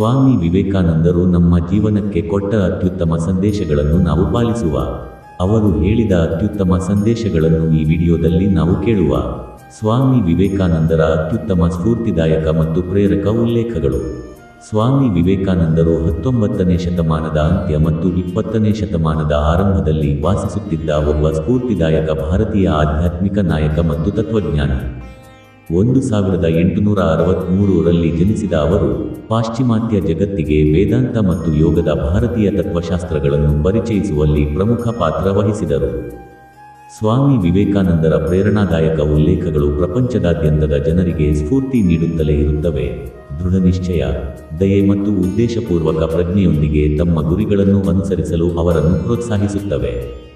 ಸ್ವಾಮಿ ವಿವೇಕಾನಂದರು ನಮ್ಮ ಜೀವನಕ್ಕೆ ಕೊಟ್ಟ ಅತ್ಯುತ್ತಮ ಸಂದೇಶಗಳನ್ನು ನಾವು ಪಾಲಿಸುವ. ಅವರು ಹೇಳಿದ ಅತ್ಯುತ್ತಮ ಸಂದೇಶಗಳನ್ನು ಈ ವಿಡಿಯೋದಲ್ಲಿ ನಾವು ಕೇಳುವ. ಸ್ವಾಮಿ ವಿವೇಕಾನಂದರ ಅತ್ಯುತ್ತಮ ಸ್ಫೂರ್ತಿದಾಯಕ ಮತ್ತು ಪ್ರೇರಕ ಉಲ್ಲೇಖಗಳು. ಸ್ವಾಮಿ ವಿವೇಕಾನಂದರು ಹತ್ತೊಂಬತ್ತನೇ ಶತಮಾನದ ಅಂತ್ಯ ಮತ್ತು ಇಪ್ಪತ್ತನೇ ಶತಮಾನದ ಆರಂಭದಲ್ಲಿ ವಾಸಿಸುತ್ತಿದ್ದ ಒಬ್ಬ ಸ್ಫೂರ್ತಿದಾಯಕ ಭಾರತೀಯ ಆಧ್ಯಾತ್ಮಿಕ ನಾಯಕ ಮತ್ತು ತತ್ವಜ್ಞಾನಿ. ಒಂದು ಸಾವಿರದ ಎಂಟುನೂರ ಅರವತ್ತ್ಮೂರರಲ್ಲಿ ಜನಿಸಿದ ಅವರು ಪಾಶ್ಚಿಮಾತ್ಯ ಜಗತ್ತಿಗೆ ವೇದಾಂತ ಮತ್ತು ಯೋಗದ ಭಾರತೀಯ ತತ್ವಶಾಸ್ತ್ರಗಳನ್ನು ಪರಿಚಯಿಸುವಲ್ಲಿ ಪ್ರಮುಖ ಪಾತ್ರ ವಹಿಸಿದರು. ಸ್ವಾಮಿ ವಿವೇಕಾನಂದರ ಪ್ರೇರಣಾದಾಯಕ ಉಲ್ಲೇಖಗಳು ಪ್ರಪಂಚದಾದ್ಯಂತದ ಜನರಿಗೆ ಸ್ಫೂರ್ತಿ ನೀಡುತ್ತಲೇ ಇರುತ್ತವೆ. ದೃಢ ನಿಶ್ಚಯ, ದಯೆ ಮತ್ತು ಉದ್ದೇಶಪೂರ್ವಕ ಪ್ರಜ್ಞೆಯೊಂದಿಗೆ ತಮ್ಮ ಗುರಿಗಳನ್ನು ಅನುಸರಿಸಲು ಅವರನ್ನು ಪ್ರೋತ್ಸಾಹಿಸುತ್ತವೆ.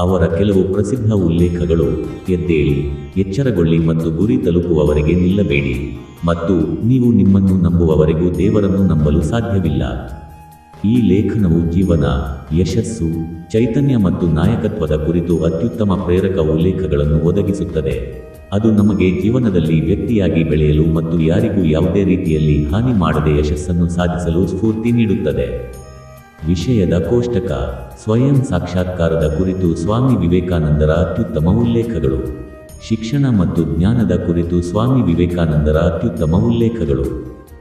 ಅವರ ಕೆಲವು ಪ್ರಸಿದ್ಧ ಉಲ್ಲೇಖಗಳು, ಎದ್ದೇಳಿ, ಎಚ್ಚರಗೊಳ್ಳಿ ಮತ್ತು ಗುರಿ ತಲುಪುವವರೆಗೆ ನಿಲ್ಲಬೇಡಿ. ಮತ್ತು ನೀವು ನಿಮ್ಮನ್ನು ನಂಬುವವರೆಗೂ ದೇವರನ್ನು ನಂಬಲು ಸಾಧ್ಯವಿಲ್ಲ. ಈ ಲೇಖನವು ಜೀವನ, ಯಶಸ್ಸು, ಚೈತನ್ಯ ಮತ್ತು ನಾಯಕತ್ವದ ಕುರಿತು ಅತ್ಯುತ್ತಮ ಪ್ರೇರಕ ಉಲ್ಲೇಖಗಳನ್ನು ಒದಗಿಸುತ್ತದೆ. ಅದು ನಮಗೆ ಜೀವನದಲ್ಲಿ ವ್ಯಕ್ತಿಯಾಗಿ ಬೆಳೆಯಲು ಮತ್ತು ಯಾರಿಗೂ ಯಾವುದೇ ರೀತಿಯಲ್ಲಿ ಹಾನಿ ಮಾಡದೆ ಯಶಸ್ಸನ್ನು ಸಾಧಿಸಲು ಸ್ಫೂರ್ತಿ ನೀಡುತ್ತದೆ. ವಿಷಯದ ಕೋಷ್ಟಕ, ಸ್ವಯಂ ಸಾಕ್ಷಾತ್ಕಾರದ ಕುರಿತು ಸ್ವಾಮಿ ವಿವೇಕಾನಂದರ ಅತ್ಯುತ್ತಮ ಉಲ್ಲೇಖಗಳು. ಶಿಕ್ಷಣ ಮತ್ತು ಜ್ಞಾನದ ಕುರಿತು ಸ್ವಾಮಿ ವಿವೇಕಾನಂದರ ಅತ್ಯುತ್ತಮ ಉಲ್ಲೇಖಗಳು.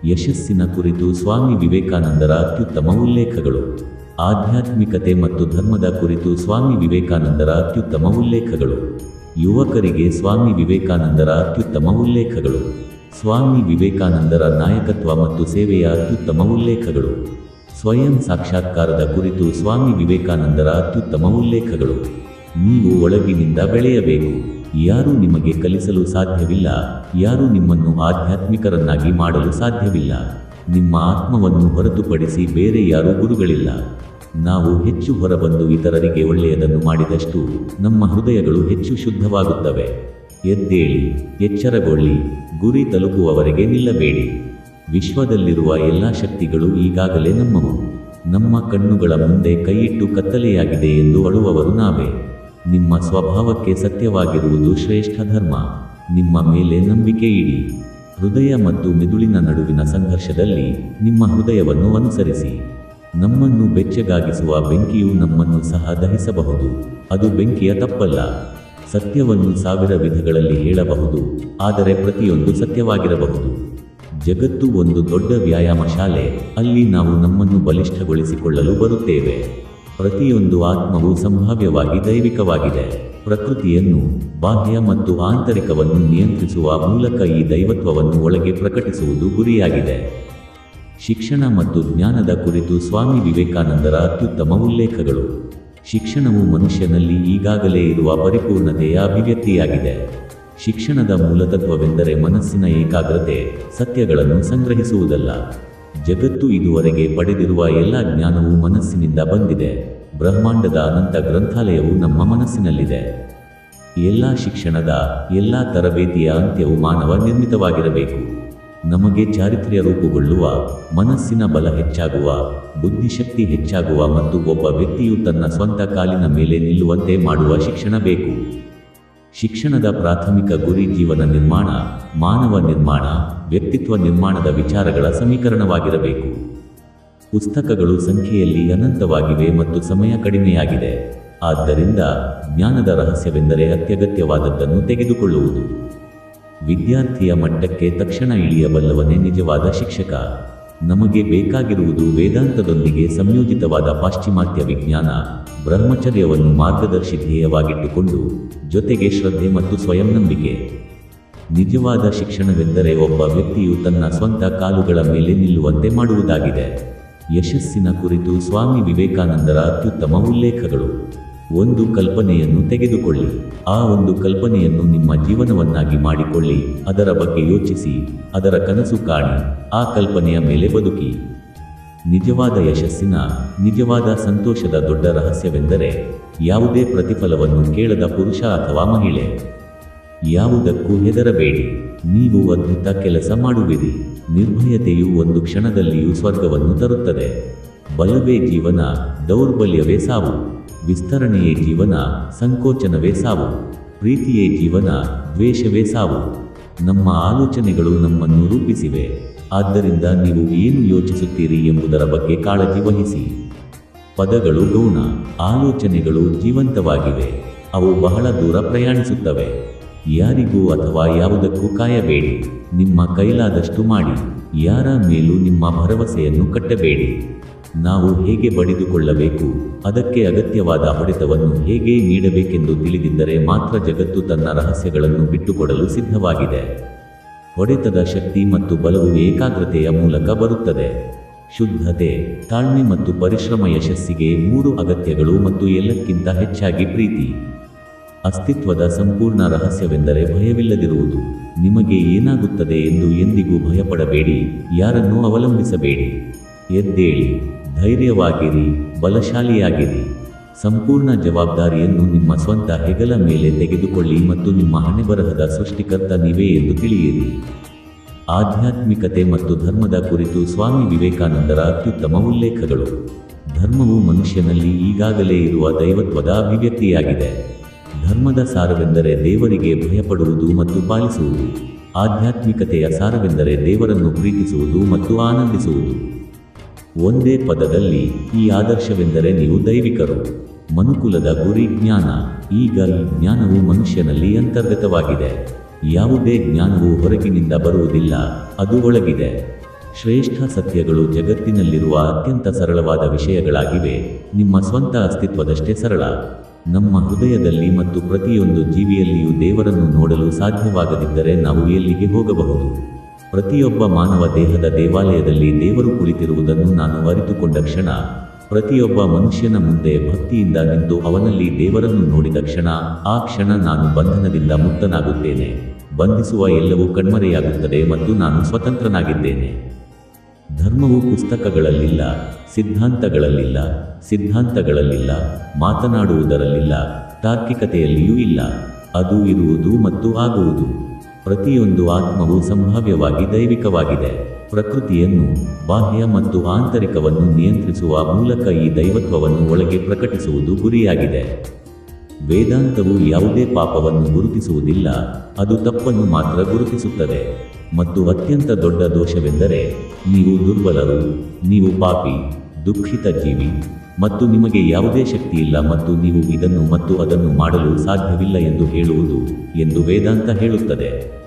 ಯಶಸ್ಸಿನ ಕುರಿತು ಸ್ವಾಮಿ ವಿವೇಕಾನಂದರ ಅತ್ಯುತ್ತಮ ಉಲ್ಲೇಖಗಳು. ಆಧ್ಯಾತ್ಮಿಕತೆ ಮತ್ತು ಧರ್ಮದ ಕುರಿತು ಸ್ವಾಮಿ ವಿವೇಕಾನಂದರ ಅತ್ಯುತ್ತಮ ಉಲ್ಲೇಖಗಳು. ಯುವಕರಿಗೆ ಸ್ವಾಮಿ ವಿವೇಕಾನಂದರ ಅತ್ಯುತ್ತಮ ಉಲ್ಲೇಖಗಳು. ಸ್ವಾಮಿ ವಿವೇಕಾನಂದರ ನಾಯಕತ್ವ ಮತ್ತು ಸೇವೆಯ ಅತ್ಯುತ್ತಮ ಉಲ್ಲೇಖಗಳು. ಸ್ವಯಂ ಸಾಕ್ಷಾತ್ಕಾರದ ಕುರಿತು ಸ್ವಾಮಿ ವಿವೇಕಾನಂದರ ಅತ್ಯುತ್ತಮ ಉಲ್ಲೇಖಗಳು. ನೀವು ಒಳಗಿನಿಂದ ಬೆಳೆಯಬೇಕು. ಯಾರೂ ನಿಮಗೆ ಕಲಿಸಲು ಸಾಧ್ಯವಿಲ್ಲ. ಯಾರೂ ನಿಮ್ಮನ್ನು ಆಧ್ಯಾತ್ಮಿಕರನ್ನಾಗಿ ಮಾಡಲು ಸಾಧ್ಯವಿಲ್ಲ. ನಿಮ್ಮ ಆತ್ಮವನ್ನು ಹೊರತುಪಡಿಸಿ ಬೇರೆ ಯಾರೂ ಗುರುಗಳಿಲ್ಲ. ನಾವು ಹೆಚ್ಚು ಹೊರಬಂದು ಇತರರಿಗೆ ಒಳ್ಳೆಯದನ್ನು ಮಾಡಿದಷ್ಟು ನಮ್ಮ ಹೃದಯಗಳು ಹೆಚ್ಚು ಶುದ್ಧವಾಗುತ್ತವೆ. ಎದ್ದೇಳಿ, ಎಚ್ಚರಗೊಳ್ಳಿ, ಗುರಿ ತಲುಪುವವರೆಗೆ ನಿಲ್ಲಬೇಡಿ. ವಿಶ್ವದಲ್ಲಿರುವ ಎಲ್ಲ ಶಕ್ತಿಗಳು ಈಗಾಗಲೇ ನಮ್ಮವು. ನಮ್ಮ ಕಣ್ಣುಗಳ ಮುಂದೆ ಕೈಯಿಟ್ಟು ಕತ್ತಲೆಯಾಗಿದೆ ಎಂದು ಅಳುವವರು ನಾವೇ. ನಿಮ್ಮ ಸ್ವಭಾವಕ್ಕೆ ಸತ್ಯವಾಗಿರುವುದು ಶ್ರೇಷ್ಠ ಧರ್ಮ. ನಿಮ್ಮ ಮೇಲೆ ನಂಬಿಕೆ ಇಡಿ. ಹೃದಯ ಮತ್ತು ಮೆದುಳಿನ ನಡುವಿನ ಸಂಘರ್ಷದಲ್ಲಿ ನಿಮ್ಮ ಹೃದಯವನ್ನು ಅನುಸರಿಸಿ. ನಮ್ಮನ್ನು ಬೆಚ್ಚಗಾಗಿಸುವ ಬೆಂಕಿಯು ನಮ್ಮನ್ನು ಸಹ ದಹಿಸಬಹುದು. ಅದು ಬೆಂಕಿಯ ತಪ್ಪಲ್ಲ. ಸತ್ಯವನ್ನು ಸಾವಿರ ವಿಧಗಳಲ್ಲಿ ಹೇಳಬಹುದು. ಆದರೆ ಪ್ರತಿಯೊಂದು ಸತ್ಯವಾಗಿರಬಹುದು. ಜಗತ್ತು ಒಂದು ದೊಡ್ಡ ವ್ಯಾಯಾಮ ಶಾಲೆ. ಅಲ್ಲಿ ನಾವು ನಮ್ಮನ್ನು ಬಲಿಷ್ಠಗೊಳಿಸಿಕೊಳ್ಳಲು ಬರುತ್ತೇವೆ. ಪ್ರತಿಯೊಂದು ಆತ್ಮವು ಸಂಭಾವ್ಯವಾಗಿ ದೈವಿಕವಾಗಿದೆ. ಪ್ರಕೃತಿಯನ್ನು, ಬಾಹ್ಯ ಮತ್ತು ಆಂತರಿಕವನ್ನು ನಿಯಂತ್ರಿಸುವ ಮೂಲಕ ಈ ದೈವತ್ವವನ್ನು ಒಳಗೆ ಪ್ರಕಟಿಸುವುದು ಗುರಿಯಾಗಿದೆ. ಶಿಕ್ಷಣ ಮತ್ತು ಜ್ಞಾನದ ಕುರಿತು ಸ್ವಾಮಿ ವಿವೇಕಾನಂದರ ಅತ್ಯುತ್ತಮ ಉಲ್ಲೇಖಗಳು. ಶಿಕ್ಷಣವು ಮನುಷ್ಯನಲ್ಲಿ ಈಗಾಗಲೇ ಇರುವ ಪರಿಪೂರ್ಣತೆಯ ಅಭಿವ್ಯಕ್ತಿಯಾಗಿದೆ. ಶಿಕ್ಷಣದ ಮೂಲತತ್ವವೆಂದರೆ ಮನಸ್ಸಿನ ಏಕಾಗ್ರತೆ, ಸತ್ಯಗಳನ್ನು ಸಂಗ್ರಹಿಸುವುದಲ್ಲ. ಜಗತ್ತು ಇದುವರೆಗೆ ಪಡೆದಿರುವ ಎಲ್ಲ ಜ್ಞಾನವು ಮನಸ್ಸಿನಿಂದ ಬಂದಿದೆ. ಬ್ರಹ್ಮಾಂಡದ ಅನಂತ ಗ್ರಂಥಾಲಯವು ನಮ್ಮ ಮನಸ್ಸಿನಲ್ಲಿದೆ. ಎಲ್ಲ ಶಿಕ್ಷಣದ, ಎಲ್ಲ ತರಬೇತಿಯ ಅಂತ್ಯವು ಮಾನವ ನಿರ್ಮಿತವಾಗಿರಬೇಕು. ನಮಗೆ ಚಾರಿತ್ರ್ಯ ರೂಪುಗೊಳ್ಳುವ, ಮನಸ್ಸಿನ ಬಲ ಹೆಚ್ಚಾಗುವ, ಬುದ್ಧಿಶಕ್ತಿ ಹೆಚ್ಚಾಗುವ ಮತ್ತು ಒಬ್ಬ ವ್ಯಕ್ತಿಯು ತನ್ನ ಸ್ವಂತ ಕಾಲಿನ ಮೇಲೆ ನಿಲ್ಲುವಂತೆ ಮಾಡುವ ಶಿಕ್ಷಣ ಬೇಕು. ಶಿಕ್ಷಣದ ಪ್ರಾಥಮಿಕ ಗುರಿ ಜೀವನ ನಿರ್ಮಾಣ, ಮಾನವ ನಿರ್ಮಾಣ, ವ್ಯಕ್ತಿತ್ವ ನಿರ್ಮಾಣದ ವಿಚಾರಗಳ ಸಮೀಕರಣವಾಗಿರಬೇಕು. ಪುಸ್ತಕಗಳು ಸಂಖ್ಯೆಯಲ್ಲಿ ಅನಂತವಾಗಿವೆ ಮತ್ತು ಸಮಯ ಕಡಿಮೆಯಾಗಿದೆ. ಆದ್ದರಿಂದ ಜ್ಞಾನದ ರಹಸ್ಯವೆಂದರೆ ಅತ್ಯಗತ್ಯವಾದದ್ದನ್ನು ತೆಗೆದುಕೊಳ್ಳುವುದು. ವಿದ್ಯಾರ್ಥಿಯ ಮಟ್ಟಕ್ಕೆ ತಕ್ಷಣ ಇಳಿಯಬಲ್ಲವನೇ ನಿಜವಾದ ಶಿಕ್ಷಕ. ನಮಗೆ ಬೇಕಾಗಿರುವುದು ವೇದಾಂತದೊಂದಿಗೆ ಸಂಯೋಜಿತವಾದ ಪಾಶ್ಚಿಮಾತ್ಯ ವಿಜ್ಞಾನ, ಬ್ರಹ್ಮಚರ್ಯವನ್ನು ಮಾರ್ಗದರ್ಶಿ ಧ್ಯೇಯವಾಗಿಟ್ಟುಕೊಂಡು ಜೊತೆಗೆ ಶ್ರದ್ಧೆ ಮತ್ತು ಸ್ವಯಂ ನಂಬಿಕೆ ನಿಜವಾದ ಶಿಕ್ಷಣವೆಂದರೆ ಒಬ್ಬ ವ್ಯಕ್ತಿಯು ತನ್ನ ಸ್ವಂತ ಕಾಲುಗಳ ಮೇಲೆ ನಿಲ್ಲುವಂತೆ ಮಾಡುವುದಾಗಿದೆ. ಯಶಸ್ಸಿನ ಕುರಿತು ಸ್ವಾಮಿ ವಿವೇಕಾನಂದರ ಅತ್ಯುತ್ತಮ ಉಲ್ಲೇಖಗಳು. ಒಂದು ಕಲ್ಪನೆಯನ್ನು ತೆಗೆದುಕೊಳ್ಳಿ. ಆ ಒಂದು ಕಲ್ಪನೆಯನ್ನು ನಿಮ್ಮ ಜೀವನವನ್ನಾಗಿ ಮಾಡಿಕೊಳ್ಳಿ. ಅದರ ಬಗ್ಗೆ ಯೋಚಿಸಿ, ಅದರ ಕನಸು ಕಾಣಿ, ಆ ಕಲ್ಪನೆಯ ಮೇಲೆ ಬದುಕಿ. ನಿಜವಾದ ಯಶಸ್ಸಿನ, ನಿಜವಾದ ಸಂತೋಷದ ದೊಡ್ಡ ರಹಸ್ಯವೆಂದರೆ ಯಾವುದೇ ಪ್ರತಿಫಲವನ್ನು ಕೇಳದ ಪುರುಷ ಅಥವಾ ಮಹಿಳೆ. ಯಾವುದಕ್ಕೂ ಹೆದರಬೇಡಿ. ನೀವು ಅದ್ಭುತ ಕೆಲಸ ಮಾಡುವಿರಿ. ನಿರ್ಭಯತೆಯು ಒಂದು ಕ್ಷಣದಲ್ಲಿಯೂ ಸ್ವರ್ಗವನ್ನು ತರುತ್ತದೆ. ಬಲವೇ ಜೀವನ, ದೌರ್ಬಲ್ಯವೇ ಸಾವು. ವಿಸ್ತರಣೆಯೇ ಜೀವನ, ಸಂಕೋಚನವೇ ಸಾವು. ಪ್ರೀತಿಯೇ ಜೀವನ, ದ್ವೇಷವೇ ಸಾವು. ನಮ್ಮ ಆಲೋಚನೆಗಳು ನಮ್ಮನ್ನು ರೂಪಿಸಿವೆ. ಆದ್ದರಿಂದ ನೀವು ಏನು ಯೋಚಿಸುತ್ತೀರಿ ಎಂಬುದರ ಬಗ್ಗೆ ಕಾಳಜಿ ವಹಿಸಿ. ಪದಗಳು ಗೌಣ, ಆಲೋಚನೆಗಳು ಜೀವಂತವಾಗಿವೆ. ಅವು ಬಹಳ ದೂರ ಪ್ರಯಾಣಿಸುತ್ತವೆ. ಯಾರಿಗೂ ಅಥವಾ ಯಾವುದಕ್ಕೂ ಕಾಯಬೇಡಿ. ನಿಮ್ಮ ಕೈಲಾದಷ್ಟು ಮಾಡಿ. ಯಾರ ಮೇಲೂ ನಿಮ್ಮ ಭರವಸೆಯನ್ನು ಕಟ್ಟಬೇಡಿ. ನಾವು ಹೇಗೆ ಬಡಿದುಕೊಳ್ಳಬೇಕು? ಅದಕ್ಕೆ ಅಗತ್ಯವಾದ ಹೊಡೆತವನ್ನು ಹೇಗೆ ನೀಡಬೇಕೆಂದು ತಿಳಿದಿದ್ದರೆ ಮಾತ್ರ ಜಗತ್ತು ತನ್ನ ರಹಸ್ಯಗಳನ್ನು ಬಿಟ್ಟುಕೊಡಲು ಸಿದ್ಧವಾಗಿದೆ. ಹೊಡೆತದ ಶಕ್ತಿ ಮತ್ತು ಬಲವು ಏಕಾಗ್ರತೆಯ ಮೂಲಕ ಬರುತ್ತದೆ. ಶುದ್ಧತೆ, ತಾಳ್ಮೆ ಮತ್ತು ಪರಿಶ್ರಮ ಯಶಸ್ಸಿಗೆ ಮೂರು ಅಗತ್ಯಗಳು ಮತ್ತು ಎಲ್ಲಕ್ಕಿಂತ ಹೆಚ್ಚಾಗಿ ಪ್ರೀತಿ. ಅಸ್ತಿತ್ವದ ಸಂಪೂರ್ಣ ರಹಸ್ಯವೆಂದರೆ ಭಯವಿಲ್ಲದಿರುವುದು. ನಿಮಗೆ ಏನಾಗುತ್ತದೆ ಎಂದು ಎಂದಿಗೂ ಭಯಪಡಬೇಡಿ, ಯಾರನ್ನೂ ಅವಲಂಬಿಸಬೇಡಿ. ಎದ್ದೇಳಿ. ಧೈರ್ಯವಾಗಿರಿ, ಬಲಶಾಲಿಯಾಗಿರಿ. ಸಂಪೂರ್ಣ ಜವಾಬ್ದಾರಿಯನ್ನು ನಿಮ್ಮ ಸ್ವಂತ ಹೆಗಲ ಮೇಲೆ ತೆಗೆದುಕೊಳ್ಳಿ ಮತ್ತು ನಿಮ್ಮ ಹಣೆಬರಹದ ಸೃಷ್ಟಿಕರ್ತ ನೀವೇ ಎಂದು ತಿಳಿಯಿರಿ. ಆಧ್ಯಾತ್ಮಿಕತೆ ಮತ್ತು ಧರ್ಮದ ಕುರಿತು ಸ್ವಾಮಿ ವಿವೇಕಾನಂದರ ಅತ್ಯುತ್ತಮ ಉಲ್ಲೇಖಗಳು. ಧರ್ಮವು ಮನುಷ್ಯನಲ್ಲಿ ಈಗಾಗಲೇ ಇರುವ ದೈವತ್ವದ ಅಭಿವ್ಯಕ್ತಿಯಾಗಿದೆ. ಧರ್ಮದ ಸಾರವೆಂದರೆ ದೇವರಿಗೆ ಭಯಪಡುವುದು ಮತ್ತು ಪಾಲಿಸುವುದು. ಆಧ್ಯಾತ್ಮಿಕತೆಯ ಸಾರವೆಂದರೆ ದೇವರನ್ನು ಪ್ರೀತಿಸುವುದು ಮತ್ತು ಆನಂದಿಸುವುದು. ಒಂದೇ ಪದದಲ್ಲಿ ಈ ಆದರ್ಶವೆಂದರೆ ನೀವು ದೈವಿಕರು. ಮನುಕುಲದ ಗುರಿ ಜ್ಞಾನ, ಈಗ ಈ ಜ್ಞಾನವು ಮನುಷ್ಯನಲ್ಲಿ ಅಂತರ್ಗತವಾಗಿದೆ. ಯಾವುದೇ ಜ್ಞಾನವು ಹೊರಗಿನಿಂದ ಬರುವುದಿಲ್ಲ, ಅದು ಒಳಗಿದೆ. ಶ್ರೇಷ್ಠ ಸತ್ಯಗಳು ಜಗತ್ತಿನಲ್ಲಿರುವ ಅತ್ಯಂತ ಸರಳವಾದ ವಿಷಯಗಳಾಗಿವೆ. ನಿಮ್ಮ ಸ್ವಂತ ಅಸ್ತಿತ್ವದಷ್ಟೇ ಸರಳ. ನಮ್ಮ ಹೃದಯದಲ್ಲಿ ಮತ್ತು ಪ್ರತಿಯೊಂದು ಜೀವಿಯಲ್ಲಿಯೂ ದೇವರನ್ನು ನೋಡಲು ಸಾಧ್ಯವಾಗದಿದ್ದರೆ ನಾವು ಎಲ್ಲಿಗೆ ಹೋಗಬಹುದು? ಪ್ರತಿಯೊಬ್ಬ ಮಾನವ ದೇಹದ ದೇವಾಲಯದಲ್ಲಿ ದೇವರು ಕುಳಿತಿರುವುದನ್ನು ನಾನು ಅರಿತುಕೊಂಡ ಕ್ಷಣ, ಪ್ರತಿಯೊಬ್ಬ ಮನುಷ್ಯನ ಮುಂದೆ ಭಕ್ತಿಯಿಂದ ನಿಂತು ಅವನಲ್ಲಿ ದೇವರನ್ನು ನೋಡಿದ ಕ್ಷಣ, ಆ ಕ್ಷಣ ನಾನು ಬಂಧನದಿಂದ ಮುಕ್ತನಾಗುತ್ತೇನೆ. ಬಂಧಿಸುವ ಎಲ್ಲವೂ ಕಣ್ಮರೆಯಾಗುತ್ತದೆ ಮತ್ತು ನಾನು ಸ್ವತಂತ್ರನಾಗಿದ್ದೇನೆ. ಧರ್ಮವು ಪುಸ್ತಕಗಳಲ್ಲಿಲ್ಲ, ಸಿದ್ಧಾಂತಗಳಲ್ಲಿಲ್ಲ ಸಿದ್ಧಾಂತಗಳಲ್ಲಿಲ್ಲ, ಮಾತನಾಡುವುದರಲ್ಲಿಲ್ಲ, ತಾರ್ಕಿಕತೆಯಲ್ಲಿಯೂ ಇಲ್ಲ. ಅದು ಇರುವುದು ಮತ್ತು ಆಗುವುದು. ಪ್ರತಿಯೊಂದು ಆತ್ಮವು ಸಂಭಾವ್ಯವಾಗಿ ದೈವಿಕವಾಗಿದೆ. ಪ್ರಕೃತಿಯನ್ನು, ಬಾಹ್ಯ ಮತ್ತು ಆಂತರಿಕವನ್ನು ನಿಯಂತ್ರಿಸುವ ಮೂಲಕ ಈ ದೈವತ್ವವನ್ನು ಒಳಗೆ ಪ್ರಕಟಿಸುವುದು ಗುರಿಯಾಗಿದೆ. ವೇದಾಂತವು ಯಾವುದೇ ಪಾಪವನ್ನು ಗುರುತಿಸುವುದಿಲ್ಲ, ಅದು ತಪ್ಪನ್ನು ಮಾತ್ರ ಗುರುತಿಸುತ್ತದೆ. ಮತ್ತು ಅತ್ಯಂತ ದೊಡ್ಡ ದೋಷವೆಂದರೆ, ನೀವು ದುರ್ಬಲರು, ನೀವು ಪಾಪಿ, ದುಃಖಿತ ಜೀವಿ ಮತ್ತು ನಿಮಗೆ ಯಾವುದೇ ಶಕ್ತಿಯಿಲ್ಲ ಮತ್ತು ನೀವು ಇದನ್ನು ಮತ್ತು ಅದನ್ನು ಮಾಡಲು ಸಾಧ್ಯವಿಲ್ಲ ಎಂದು ಹೇಳುವುದು ಎಂದು ವೇದಾಂತ ಹೇಳುತ್ತದೆ.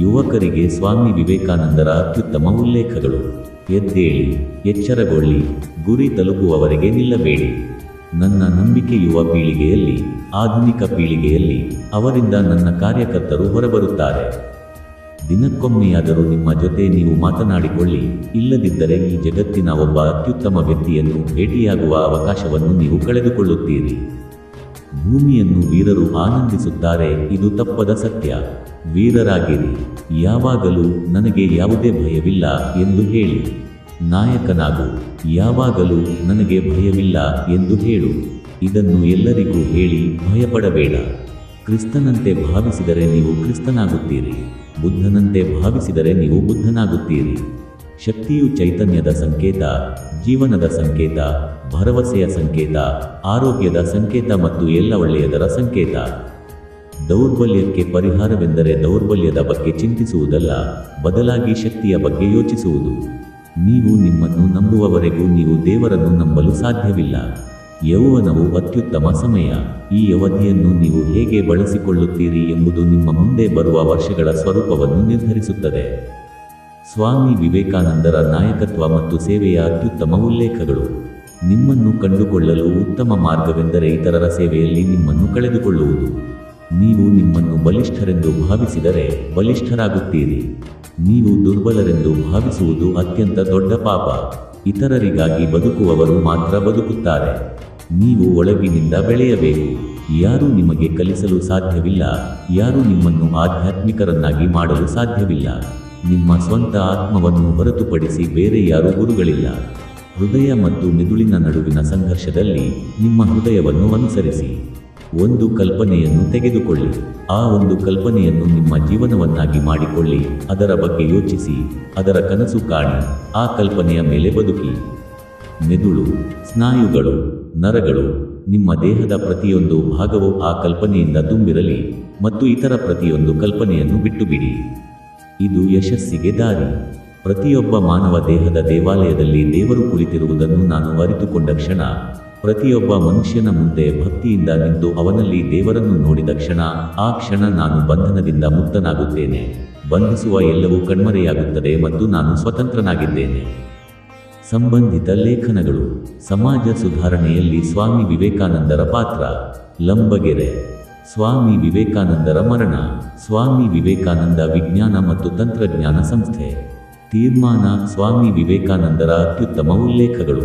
ಯುವಕರಿಗೆ ಸ್ವಾಮಿ ವಿವೇಕಾನಂದರ ಅತ್ಯುತ್ತಮ ಉಲ್ಲೇಖಗಳು. ಎದ್ದೇಳಿ, ಎಚ್ಚರಗೊಳ್ಳಿ, ಗುರಿ ತಲುಪುವವರೆಗೆ ನಿಲ್ಲಬೇಡಿ. ನನ್ನ ನಂಬಿಕೆ ಯುವ ಪೀಳಿಗೆಯಲ್ಲಿ, ಆಧುನಿಕ ಪೀಳಿಗೆಯಲ್ಲಿ ಅವರಿಂದ ನನ್ನ ಕಾರ್ಯಕರ್ತರು ಹೊರಬರುತ್ತಾರೆ. ದಿನಕ್ಕೊಮ್ಮೆಯಾದರೂ ನಿಮ್ಮ ಜೊತೆ ನೀವು ಮಾತನಾಡಿಕೊಳ್ಳಿ. ಇಲ್ಲದಿದ್ದರೆ ಈ ಜಗತ್ತಿನ ಒಬ್ಬ ಅತ್ಯುತ್ತಮ ವ್ಯಕ್ತಿಯನ್ನು ಭೇಟಿಯಾಗುವ ಅವಕಾಶವನ್ನು ನೀವು ಕಳೆದುಕೊಳ್ಳುತ್ತೀರಿ. ಭೂಮಿಯನ್ನು ವೀರರು ಆನಂದಿಸುತ್ತಾರೆ, ಇದು ತಪ್ಪದ ಸತ್ಯ. ವೀರರಾಗಿರಿ, ಯಾವಾಗಲೂ ನನಗೆ ಯಾವುದೇ ಭಯವಿಲ್ಲ ಎಂದು ಹೇಳಿ. ನಾಯಕನಾಗು, ಯಾವಾಗಲೂ ನನಗೆ ಭಯವಿಲ್ಲ ಎಂದು ಹೇಳು. ಇದನ್ನು ಎಲ್ಲರಿಗೂ ಹೇಳಿ ಭಯಪಡಬೇಡ. ಕ್ರಿಸ್ತನಂತೆ ಭಾವಿಸಿದರೆ ನೀವು ಕ್ರಿಸ್ತನಾಗುತ್ತೀರಿ. ಬುದ್ಧನಂತೆ ಭಾವಿಸಿದರೆ ನೀವು ಬುದ್ಧನಾಗುತ್ತೀರಿ. ಶಕ್ತಿಯು ಚೈತನ್ಯದ ಸಂಕೇತ, ಜೀವನದ ಸಂಕೇತ, ಭರವಸೆಯ ಸಂಕೇತ, ಆರೋಗ್ಯದ ಸಂಕೇತ ಮತ್ತು ಎಲ್ಲ ಒಳ್ಳೆಯದರ ಸಂಕೇತ. ದೌರ್ಬಲ್ಯಕ್ಕೆ ಪರಿಹಾರವೆಂದರೆ ದೌರ್ಬಲ್ಯದ ಬಗ್ಗೆ ಚಿಂತಿಸುವುದಲ್ಲ, ಬದಲಾಗಿ ಶಕ್ತಿಯ ಬಗ್ಗೆ ಯೋಚಿಸುವುದು. ನೀವು ನಿಮ್ಮನ್ನು ನಂಬುವವರೆಗೂ ನೀವು ದೇವರನ್ನು ನಂಬಲು ಸಾಧ್ಯವಿಲ್ಲ. ಯೌವನವು ಅತ್ಯುತ್ತಮ ಸಮಯ. ಈ ಅವಧಿಯನ್ನು ನೀವು ಹೇಗೆ ಬಳಸಿಕೊಳ್ಳುತ್ತೀರಿ ಎಂಬುದು ನಿಮ್ಮ ಮುಂದೆ ಬರುವ ವರ್ಷಗಳ ಸ್ವರೂಪವನ್ನು ನಿರ್ಧರಿಸುತ್ತದೆ. ಸ್ವಾಮಿ ವಿವೇಕಾನಂದರ ನಾಯಕತ್ವ ಮತ್ತು ಸೇವೆಯ ಅತ್ಯುತ್ತಮ ಉಲ್ಲೇಖಗಳು. ನಿಮ್ಮನ್ನು ಕಂಡುಕೊಳ್ಳಲು ಉತ್ತಮ ಮಾರ್ಗವೆಂದರೆ ಇತರರ ಸೇವೆಯಲ್ಲಿ ನಿಮ್ಮನ್ನು ಕಳೆದುಕೊಳ್ಳುವುದು. ನೀವು ನಿಮ್ಮನ್ನು ಬಲಿಷ್ಠರೆಂದು ಭಾವಿಸಿದರೆ ಬಲಿಷ್ಠರಾಗುತ್ತೀರಿ. ನೀವು ದುರ್ಬಲರೆಂದು ಭಾವಿಸುವುದು ಅತ್ಯಂತ ದೊಡ್ಡ ಪಾಪ. ಇತರರಿಗಾಗಿ ಬದುಕುವವರು ಮಾತ್ರ ಬದುಕುತ್ತಾರೆ. ನೀವು ಒಳಗಿನಿಂದ ಬೆಳೆಯಬೇಕು. ಯಾರೂ ನಿಮಗೆ ಕಲಿಸಲು ಸಾಧ್ಯವಿಲ್ಲ. ಯಾರೂ ನಿಮ್ಮನ್ನು ಆಧ್ಯಾತ್ಮಿಕರನ್ನಾಗಿ ಮಾಡಲು ಸಾಧ್ಯವಿಲ್ಲ. ನಿಮ್ಮ ಸ್ವಂತ ಆತ್ಮವನ್ನು ಹೊರತುಪಡಿಸಿ ಬೇರೆ ಯಾರೂ ಗುರುಗಳಿಲ್ಲ. ಹೃದಯ ಮತ್ತು ಮಿದುಳಿನ ನಡುವಿನ ಸಂಘರ್ಷದಲ್ಲಿ ನಿಮ್ಮ ಹೃದಯವನ್ನು ಅನುಸರಿಸಿ. ಒಂದು ಕಲ್ಪನೆಯನ್ನು ತೆಗೆದುಕೊಳ್ಳಿ. ಆ ಒಂದು ಕಲ್ಪನೆಯನ್ನು ನಿಮ್ಮ ಜೀವನವನ್ನಾಗಿ ಮಾಡಿಕೊಳ್ಳಿ. ಅದರ ಬಗ್ಗೆ ಯೋಚಿಸಿ. ಅದರ ಕನಸು ಕಾಣಿ. ಆ ಕಲ್ಪನೆಯ ಮೇಲೆ ಬದುಕಿ. ಮೆದುಳು, ಸ್ನಾಯುಗಳು ನರಗಳು ನಿಮ್ಮ ದೇಹದ ಪ್ರತಿಯೊಂದು ಭಾಗವು ಆ ಕಲ್ಪನೆಯಿಂದ ತುಂಬಿರಲಿ ಮತ್ತು ಇತರ ಪ್ರತಿಯೊಂದು ಕಲ್ಪನೆಯನ್ನು ಬಿಟ್ಟುಬಿಡಿ. ಇದು ಯಶಸ್ಸಿಗೆ ದಾರಿ. ಪ್ರತಿಯೊಬ್ಬ ಮಾನವ ದೇಹದ ದೇವಾಲಯದಲ್ಲಿ ದೇವರು ಕುಳಿತಿರುವುದನ್ನು ನಾನು ಅರಿತುಕೊಂಡ ಕ್ಷಣ, ಪ್ರತಿಯೊಬ್ಬ ಮನುಷ್ಯನ ಮುಂದೆ ಭಕ್ತಿಯಿಂದ ನಿಂತು ಅವನಲ್ಲಿ ದೇವರನ್ನು ನೋಡಿದ ಕ್ಷಣ, ಆ ಕ್ಷಣ ನಾನು ಬಂಧನದಿಂದ ಮುಕ್ತನಾಗುತ್ತೇನೆ. ಬಂಧಿಸುವ ಎಲ್ಲವೂ ಕಣ್ಮರೆಯಾಗುತ್ತದೆ ಮತ್ತು ನಾನು ಸ್ವತಂತ್ರನಾಗಿದ್ದೇನೆ. ಸಂಬಂಧಿತ ಲೇಖನಗಳು. ಸಮಾಜ ಸುಧಾರಣೆಯಲ್ಲಿ ಸ್ವಾಮಿ ವಿವೇಕಾನಂದರ ಪಾತ್ರ. ಲಂಬಗೆರೆ. ಸ್ವಾಮಿ ವಿವೇಕಾನಂದರ ಮರಣ. ಸ್ವಾಮಿ ವಿವೇಕಾನಂದ ವಿಜ್ಞಾನ ಮತ್ತು ತಂತ್ರಜ್ಞಾನ ಸಂಸ್ಥೆ. ತೀರ್ಮಾನ ಸ್ವಾಮಿ ವಿವೇಕಾನಂದರ ಅತ್ಯುತ್ತಮ ಉಲ್ಲೇಖಗಳು.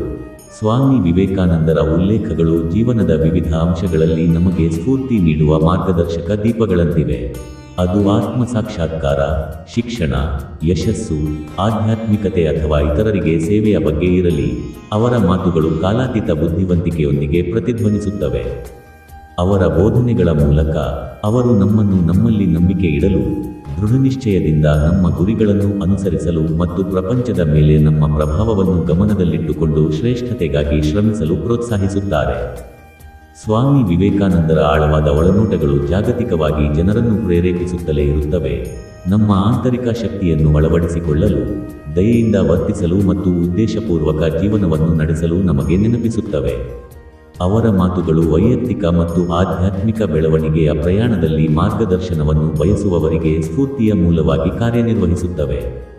ಸ್ವಾಮಿ ವಿವೇಕಾನಂದರ ಉಲ್ಲೇಖಗಳು ಜೀವನದ ವಿವಿಧ ಅಂಶಗಳಲ್ಲಿ ನಮಗೆ ಸ್ಫೂರ್ತಿ ನೀಡುವ ಮಾರ್ಗದರ್ಶಕ ದೀಪಗಳಂತಿವೆ. ಅದು ಆತ್ಮ ಸಾಕ್ಷಾತ್ಕಾರ, ಶಿಕ್ಷಣ, ಯಶಸ್ಸು, ಆಧ್ಯಾತ್ಮಿಕತೆ ಅಥವಾ ಇತರರಿಗೆ ಸೇವೆಯ ಬಗ್ಗೆ ಇರಲಿ. ಅವರ ಮಾತುಗಳು ಕಾಲಾತೀತ ಬುದ್ಧಿವಂತಿಕೆಯೊಂದಿಗೆ ಪ್ರತಿಧ್ವನಿಸುತ್ತವೆ. ಅವರ ಬೋಧನೆಗಳ ಮೂಲಕ ಅವರು ನಮ್ಮನ್ನು ನಮ್ಮಲ್ಲಿ ನಂಬಿಕೆ ಇಡಲು, ದೃಢನಿಶ್ಚಯದಿಂದ ನಮ್ಮ ಗುರಿಗಳನ್ನು ಅನುಸರಿಸಲು ಮತ್ತು ಪ್ರಪಂಚದ ಮೇಲೆ ನಮ್ಮ ಪ್ರಭಾವವನ್ನು ಗಮನದಲ್ಲಿಟ್ಟುಕೊಂಡು ಶ್ರೇಷ್ಠತೆಗಾಗಿ ಶ್ರಮಿಸಲು ಪ್ರೋತ್ಸಾಹಿಸುತ್ತಾರೆ. ಸ್ವಾಮಿ ವಿವೇಕಾನಂದರ ಆಳವಾದ ಒಳನೋಟಗಳು ಜಾಗತಿಕವಾಗಿ ಜನರನ್ನು ಪ್ರೇರೇಪಿಸುತ್ತಲೇ ಇರುತ್ತವೆ. ನಮ್ಮ ಆಂತರಿಕ ಶಕ್ತಿಯನ್ನು ಅಳವಡಿಸಿಕೊಳ್ಳಲು, ದಯೆಯಿಂದ ವರ್ತಿಸಲು ಮತ್ತು ಉದ್ದೇಶಪೂರ್ವಕ ಜೀವನವನ್ನು ನಡೆಸಲು ನಮಗೆ ನೆನಪಿಸುತ್ತವೆ. ಅವರ ಮಾತುಗಳು ವೈಯಕ್ತಿಕ ಮತ್ತು ಆಧ್ಯಾತ್ಮಿಕ ಬೆಳವಣಿಗೆಯ ಪ್ರಯಾಣದಲ್ಲಿ ಮಾರ್ಗದರ್ಶನವನ್ನು ಬಯಸುವವರಿಗೆ ಸ್ಫೂರ್ತಿಯ ಮೂಲವಾಗಿ ಕಾರ್ಯನಿರ್ವಹಿಸುತ್ತವೆ.